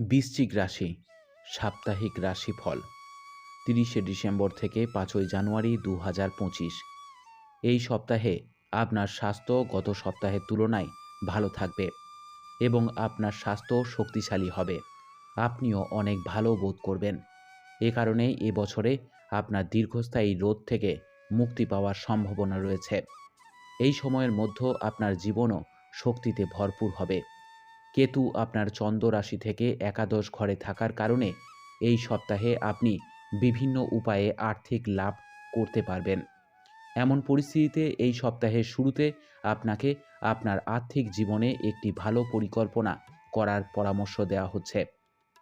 বৃশ্চিক রাশি, সাপ্তাহিক রাশিফল, তিরিশে ডিসেম্বর থেকে পাঁচই জানুয়ারি দু হাজার পঁচিশ। এই সপ্তাহে আপনার স্বাস্থ্য গত সপ্তাহের তুলনায় ভালো থাকবে এবং আপনার স্বাস্থ্য শক্তিশালী হবে। আপনিও অনেক ভালো বোধ করবেন। এ কারণে এবছরে আপনার দীর্ঘস্থায়ী রোদ থেকে মুক্তি পাওয়ার সম্ভাবনা রয়েছে। এই সময়ের মধ্যে আপনার জীবনও শক্তিতে ভরপুর হবে। কেতু আপনার চন্দ্র রাশি থেকে একাদশ ঘরে থাকার কারণে এই সপ্তাহে আপনি বিভিন্ন উপায়ে আর্থিক লাভ করতে পারবেন। এমন পরিস্থিতিতে এই সপ্তাহের শুরুতে আপনাকে আপনার আর্থিক জীবনে একটি ভালো পরিকল্পনা করার পরামর্শ দেওয়া হচ্ছে।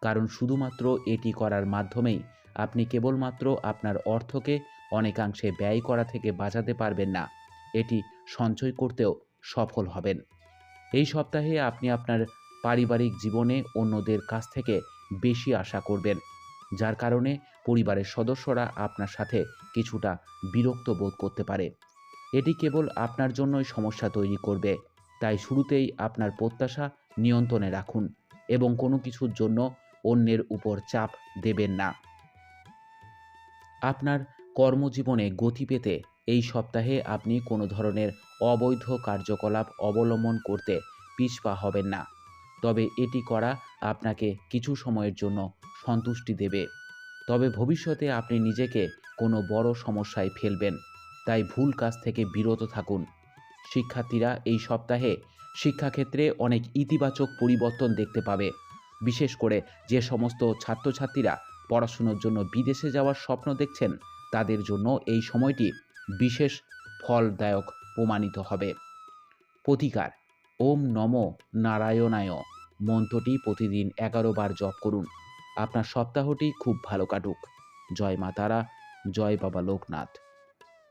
কারণ শুধুমাত্র এটি করার মাধ্যমেই আপনি কেবলমাত্র আপনার অর্থকে অনেকাংশে ব্যয় করা থেকে বাঁচাতে পারবেন না। এটি সঞ্চয় করতেও সফল হবেন। এই সপ্তাহে আপনি আপনার পারিবারিক জীবনে অন্যদের কাছ থেকে বেশি আশা করবেন, যার কারণে পরিবারের সদস্যরা আপনার সাথে কিছুটা বিরক্ত বোধ করতে পারে। এটি কেবল আপনার জন্যই সমস্যা তৈরি করবে, তাই শুরুতেই আপনার প্রত্যাশা নিয়ন্ত্রণে রাখুন এবং কোনো কিছুর জন্য অন্যের উপর চাপ দেবেন না। আপনার কর্মজীবনে গতি পেতে এই সপ্তাহে আপনি কোনো ধরনের অবৈধ কার্যকলাপ অবলম্বন করতে পিছপা হবেন না। তবে এটি করা আপনাকে কিছু সময়ের জন্য সন্তুষ্টি দেবে। তবে ভবিষ্যতে আপনি নিজেকে কোনো বড় সমস্যায় ফেলবেন, তাই ভুল কাজ থেকে বিরত থাকুন। শিক্ষার্থীরা এই সপ্তাহে শিক্ষাক্ষেত্রে অনেক ইতিবাচক পরিবর্তন দেখতে পাবে। বিশেষ করে যে সমস্ত ছাত্রছাত্রীরা পড়াশুনোর জন্য বিদেশে যাওয়ার স্বপ্ন দেখছেন, তাদের জন্য এই সময়টি বিশেষ ফলদায়ক প্রমাণিত হবে। প্রতিকার ওম নম নারায়ণায়। মন্ত্রটি প্রতিদিন এগারো বার জপ করুন। আপনার সপ্তাহটি খুব ভালো কাটুক। জয় মা তারা, জয় বাবা লোকনাথ।